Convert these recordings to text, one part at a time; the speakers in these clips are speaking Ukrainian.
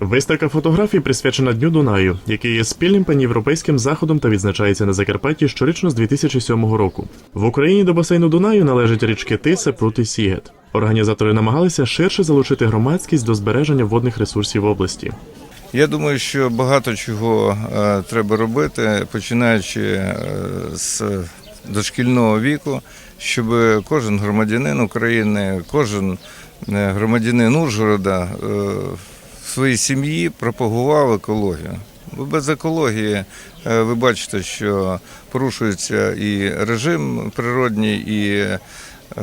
Виставка фотографій присвячена Дню Дунаю, який є спільним панєвропейським заходом та відзначається на Закарпатті щорічно з 2007 року. В Україні до басейну Дунаю належать річки Тиса, Прут і Сігет. Організатори намагалися ширше залучити громадськість до збереження водних ресурсів області. Я думаю, що багато чого е, треба робити, починаючи е, з дошкільного віку, щоб кожен громадянин України, кожен е, громадянин Ужгорода в своїй сім'ї пропагував екологію. Бо без екології е, ви бачите, що порушується і режим природній, і е,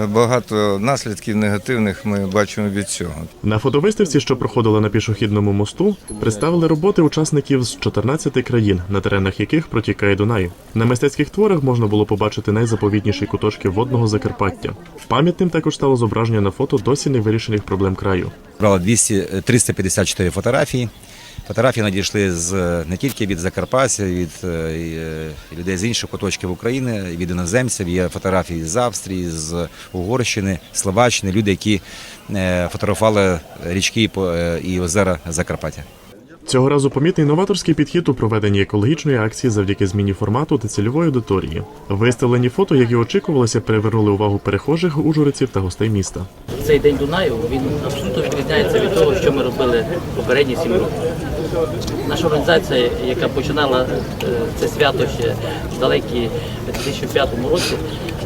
багато наслідків негативних ми бачимо від цього. На фотовиставці, що проходила на пішохідному мосту, представили роботи учасників з 14 країн, на теренах яких протікає Дунай. На мистецьких творах можна було побачити найзаповітніші куточки водного Закарпаття. Пам'ятним також стало зображення на фото досі невирішених проблем краю. Брали 200, 354 фотографії. Фотографії надійшли з не тільки від Закарпаття, від е, е, людей з інших куточків України, від іноземців. Є фотографії з Австрії, з Угорщини, Словаччини, люди, які е, фотографували річки е, і озера Закарпаття. Цього разу помітний новаторський підхід у проведенні екологічної акції завдяки зміні формату та цільової аудиторії. Виставлені фото, як і очікувалося, привернули увагу перехожих, ужгородців та гостей міста. Цей день Дунаю він абсолютно відрізняється від того, що ми робили попередні сім років. Наша організація, яка починала е, це свято ще в далекій 2005 році,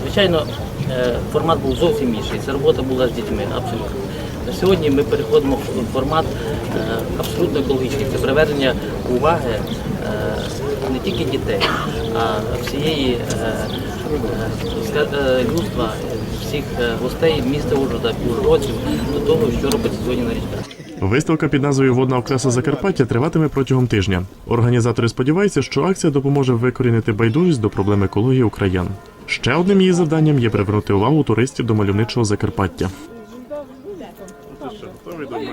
звичайно, е, формат був зовсім інший. Це робота була з дітьми, абсолютно. На сьогодні ми переходимо в формат е, абсолютно екологічний. Це привернення уваги е, не тільки дітей, а всієї е, людства, всіх гостей міста Ужгорода, ужгородців до того, що робиться сьогодні на річках. Виставка під назвою Водна окраса Закарпаття триватиме протягом тижня. Організатори сподіваються, що акція допоможе викорінити байдужість до проблем екології україн. Ще одним її завданням є привернути увагу туристів до мальовничого Закарпаття ви думаєте?